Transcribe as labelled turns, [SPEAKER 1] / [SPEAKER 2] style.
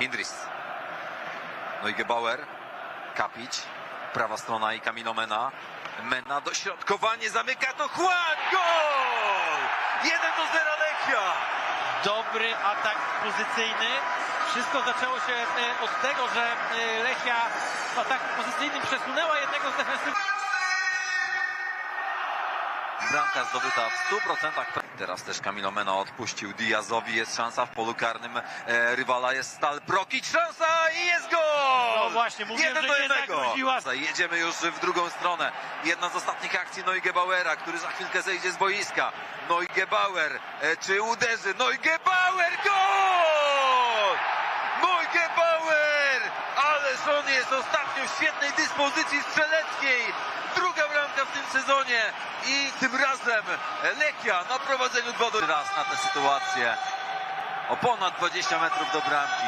[SPEAKER 1] Hindris. No i Gebauer. Kapić. Prawa strona i Camilo Mena. Mena dośrodkowanie zamyka to Juan! Gol! 1 do 0 Lechia!
[SPEAKER 2] Dobry atak pozycyjny. Wszystko zaczęło się e, od tego, że e, Lechia w ataku pozycyjnym przesunęła jednego z defensywnych.
[SPEAKER 1] Bramka zdobyta w 100%. Teraz też Camilo Mena odpuścił Diazowi. Jest szansa w polu karnym. E, rywala jest Stal Prokic. Szansa i jest gol!
[SPEAKER 2] No właśnie, mówiłem,
[SPEAKER 1] Jeden
[SPEAKER 2] że
[SPEAKER 1] do jednego. Jedziemy już w drugą stronę. Jedna z ostatnich akcji Neugebauera, który za chwilkę zejdzie z boiska. Neugebauer, e, czy uderzy? Neugebauer, gol! Neugebauer! Ależ on jest ostatnio w świetnej dyspozycji strzeleckiej. Druga bramka w tym sezonie i tym razem Lechia na prowadzeniu 2 do raz na tę sytuację. O ponad 20 metrów do bramki.